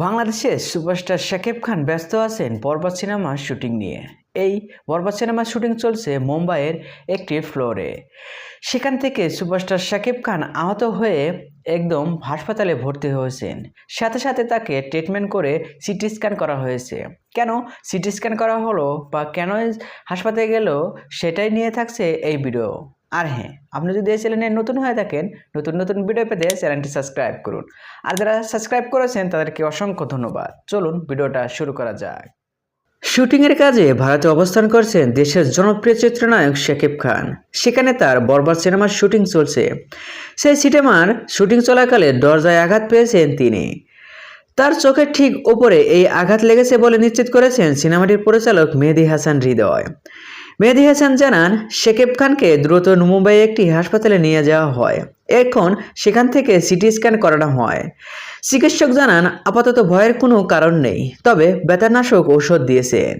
বাংলাদেশের সুপারস্টার শাকিব খান ব্যস্ত আছেন বরবাদ সিনেমার শুটিং নিয়ে। এই বরবাদ সিনেমার শুটিং চলছে মুম্বাইয়ের একটি ফ্লোরে। সেখান থেকে সুপারস্টার শাকিব খান আহত হয়ে একদম হাসপাতালে ভর্তি হয়েছেন। সাথে সাথে তাকে ট্রিটমেন্ট করে সিটি স্ক্যান করা হয়েছে। কেন সিটি স্ক্যান করা হলো বা কেন হাসপাতালে গেল সেটাই নিয়ে থাকছে এই ভিডিও। আর হ্যাঁ আপনি যদি এই চ্যানেলে নতুন হয়ে থাকেন, নতুন নতুন ভিডিও পেতে চ্যানেলটি সাবস্ক্রাইব করুন। আর যারা সাবস্ক্রাইব করেছেন, তাদেরকে অসংখ্য ধন্যবাদ। চলুন, ভিডিওটা শুরু করা যাক। শুটিংয়ের কাজে ভারতে অবস্থান করছেন দেশের জনপ্রিয় চিত্রনায়ক শাকিব খান। সেখানে তার বরবাদ সিনেমার শুটিং চলছে। সেই সিনেমার শুটিং চলাকালে দরজায় আঘাত পেয়েছেন তিনি। তার চোখের ঠিক উপরে এই আঘাত লেগেছে বলে নিশ্চিত করেছেন সিনেমাটির পরিচালক মেহেদি হাসান হৃদয়। মেহেদি হাসান জানান, শেকেব খানকে দ্রুত মুম্বাই একটি হাসপাতালে নিয়ে যাওয়া হয়। এখন সেখান থেকে সিটি স্ক্যান করানো হয়। চিকিৎসক জানান, আপাতত ভয়ের কোনো কারণ নেই, তবে ব্যথানাশক ঔষধ দিয়েছেন।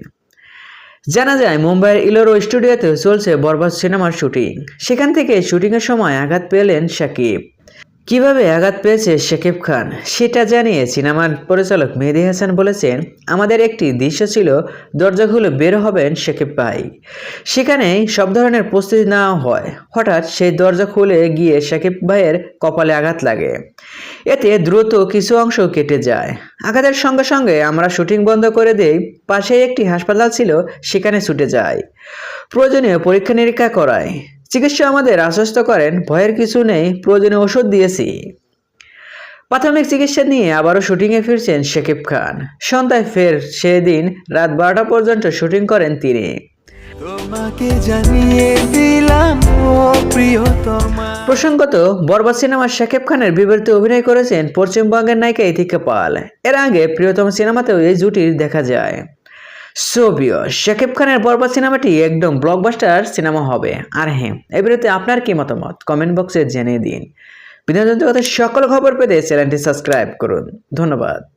জানা যায়, মুম্বাইয়ের ইলোরো স্টুডিওতে চলছে বরবাদ সিনেমার শুটিং। সেখান থেকে শুটিংয়ের সময় আঘাত পেলেন শাকিব কীভাবে আঘাত পেয়েছে শাকিব খান, সেটা জানিয়ে সিনেমার পরিচালক মেহেদি হাসান বলেছেন, আমাদের একটি দৃশ্য ছিল, দরজা খুলে বের হবেন শাকিব ভাই। সেখানে সব ধরনের প্রস্তুতি নেওয়া হয়। হঠাৎ সেই দরজা খুলে গিয়ে শাকিব ভাইয়ের কপালে আঘাত লাগে। এতে দ্রুত কিছু অংশ কেটে যায়। আঘাতের সঙ্গে সঙ্গে আমরা শুটিং বন্ধ করে দেই, পাশেই একটি হাসপাতাল ছিল, সেখানে ছুটে যায় প্রয়োজনীয় পরীক্ষা নিরীক্ষা করায় চিকিৎসক আমাদের আশ্বস্ত করেন ভয়ের কিছু নেই প্রয়োজনীয় ওষুধ দিয়েছি। প্রাথমিক চিকিৎসা নিয়ে আবারও শুটিংয়ে ফিরছেন শাকিব খান। সন্ধ্যায় ফের সেদিন রাত বারোটা পর্যন্ত শুটিং করেন তিনি। তোমাকে জানিয়ে দিলাম ও প্রিয়তমা। প্রসঙ্গত বরবাদ সিনেমার শাকিব খানের বিপরীতে অভিনয় করেছেন পশ্চিমবঙ্গের নায়িকা ইথিকা পাল। এর আগে প্রিয়তম সিনেমাতেও এই জুটির দেখা যায়। সোবিও শাকিব খানের বরবাদ সিনেমাটি একদম ব্লকবাস্টার সিনেমা হবে। আর হ্যাঁ বিরুদ্ধে আপনার কি মতামত? কমেন্ট বক্সে জেনে দিন। বিনোদন জগতের সকল খবর পেতে চ্যানেলটি সাবস্ক্রাইব করুন। ধন্যবাদ।